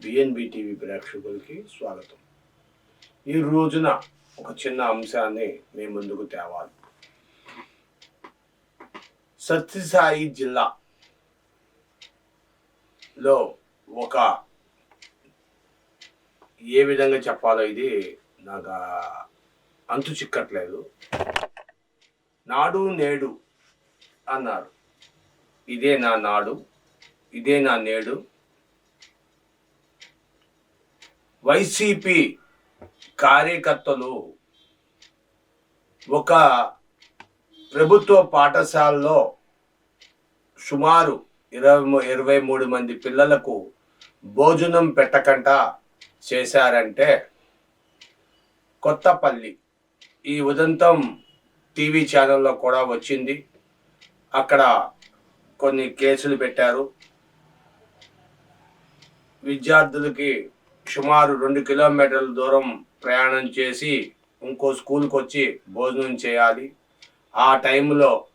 BNB TV ప్రేక్షకులకి స్వాగతం. ఈ రోజున ఒక చిన్న అంశాన్ని మీ ముందుకు తేవాలి. సత్యసాయి జిల్లా లో ఒక ఏ విధంగా చెప్పాలో ఇది నాకు అంతు చిక్కట్లేదు. నాడు నేడు అన్నారు. ఇదే నా నాడు ఇదే నా నేడు. వైసీపీ కార్యకర్తలు ఒక ప్రభుత్వ పాఠశాలలో సుమారు ఇరవై ఇరవై మూడు మంది పిల్లలకు భోజనం పెట్టకుండా చేశారంటే కొత్తపల్లి ఈ ఉదంతం టీవీ ఛానల్లో కూడా వచ్చింది. అక్కడ కొన్ని కేసులు పెట్టారు. విద్యార్థులకి సుమారు రెండు కిలోమీటర్ల దూరం ప్రయాణం చేసి ఇంకో స్కూల్కి వచ్చి భోజనం చేయాలి. ఆ టైంలో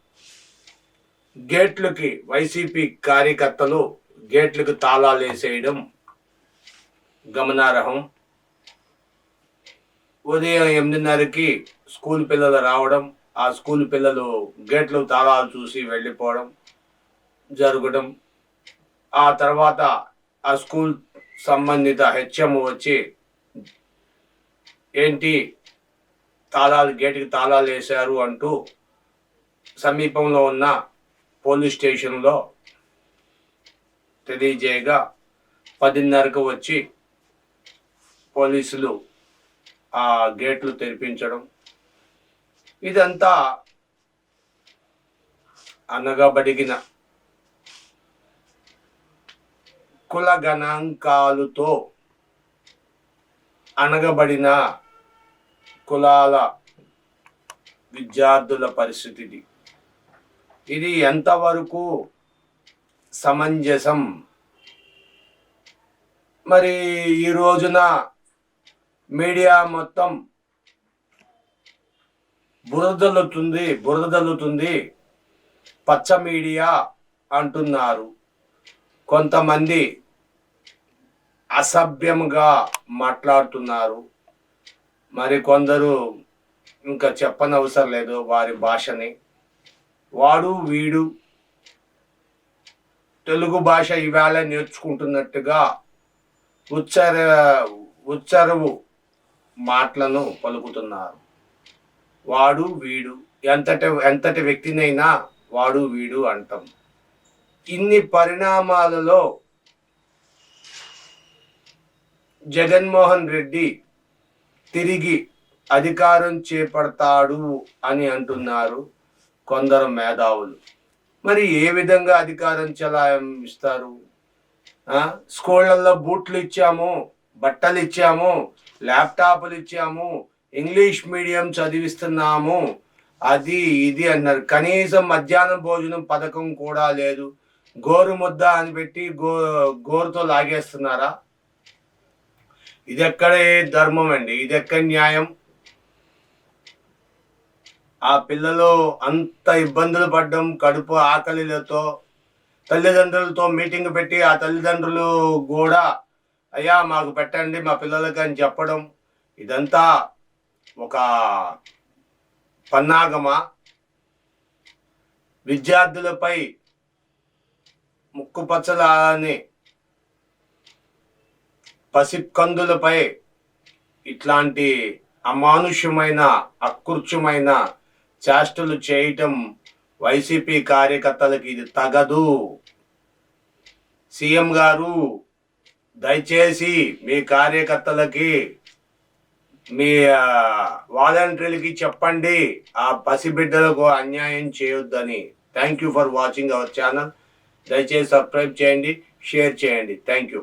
గేట్లకి వైసీపీ కార్యకర్తలు గేట్లకు తాళాలు వేసేయడం గమనార్హం. ఉదయం ఎనిమిదిన్నరకి స్కూల్ పిల్లలు రావడం ఆ స్కూల్ పిల్లలు గేట్లు తాళాలు చూసి వెళ్ళిపోవడం జరగడం ఆ తర్వాత ఆ స్కూల్ సంబంధిత హెచ్ఎం వచ్చి ఏంటి? తాళాలు గేటుకి తాళాలు వేశారు అంటూ సమీపంలో ఉన్న పోలీస్ స్టేషన్లో తెలియజేయగా పదిన్నరకు వచ్చి పోలీసులు ఆ గేట్లు తెరిపించడం ఇదంతా అనగబడిగిన కుల గణాంకాలతో అనగబడిన కులాల విద్యార్థుల పరిస్థితిది. ఇది ఎంతవరకు సమంజసం? మరి ఈ రోజున మీడియా మొత్తం బురదలుతుంది బురదలుతుంది పచ్చ మీడియా అంటున్నారు. కొంతమంది అసభ్యంగా మాట్లాడుతున్నారు. మరి కొందరు ఇంకా చెప్పనవసరం లేదు వారి భాషని. వాడు వీడు తెలుగు భాష ఇవాళ నేర్చుకుంటున్నట్టుగా ఉచ్చర ఉచ్చరవు మాటలను పలుకుతున్నారు. వాడు వీడు. ఎంతటి ఎంతటి వ్యక్తినైనా వాడు వీడు అంటాం. ఇన్ని పరిణామాలలో జగన్మోహన్ రెడ్డి తిరిగి అధికారం చేపడతాడు అని అంటున్నారు కొందరు మేధావులు. మరి ఏ విధంగా అధికారం చెలాయిస్తారు స్కూళ్ళల్లో బూట్లు ఇచ్చాము బట్టలు ఇచ్చాము ల్యాప్టాప్లు ఇచ్చాము ఇంగ్లీష్ మీడియం చదివిస్తున్నాము. అది ఇది అన్నారు. కనీసం మధ్యాహ్నం భోజనం పథకం కూడా లేదు. గోరు ముద్ద అని పెట్టి గో గోరుతో లాగేస్తున్నారా? ఇదెక్కడ ధర్మం అండి? ఇది ఎక్కడ న్యాయం? ఆ పిల్లలు అంత ఇబ్బందులు పడ్డం కడుపు ఆకలిలతో తల్లిదండ్రులతో మీటింగ్ పెట్టి ఆ తల్లిదండ్రులు కూడా అయ్యా మాకు పెట్టండి మా పిల్లలకి అని చెప్పడం ఇదంతా ఒక పన్నాగమా? విద్యార్థులపై ముక్కు పచ్చలని పసికందులపై ఇట్లాంటి అమానుష్యమైన అకృత్యమైన చేష్టలు చేయటం వైసీపీ కార్యకర్తలకి ఇది తగదు. సీఎం గారు దయచేసి మీ కార్యకర్తలకి మీ వాలంటీర్లకి చెప్పండి ఆ పసిబిడ్డలకు అన్యాయం చేయొద్దని. Thank you for watching our channel దయచేసి సబ్స్క్రైబ్ చేయండి షేర్ చేయండి. Thank you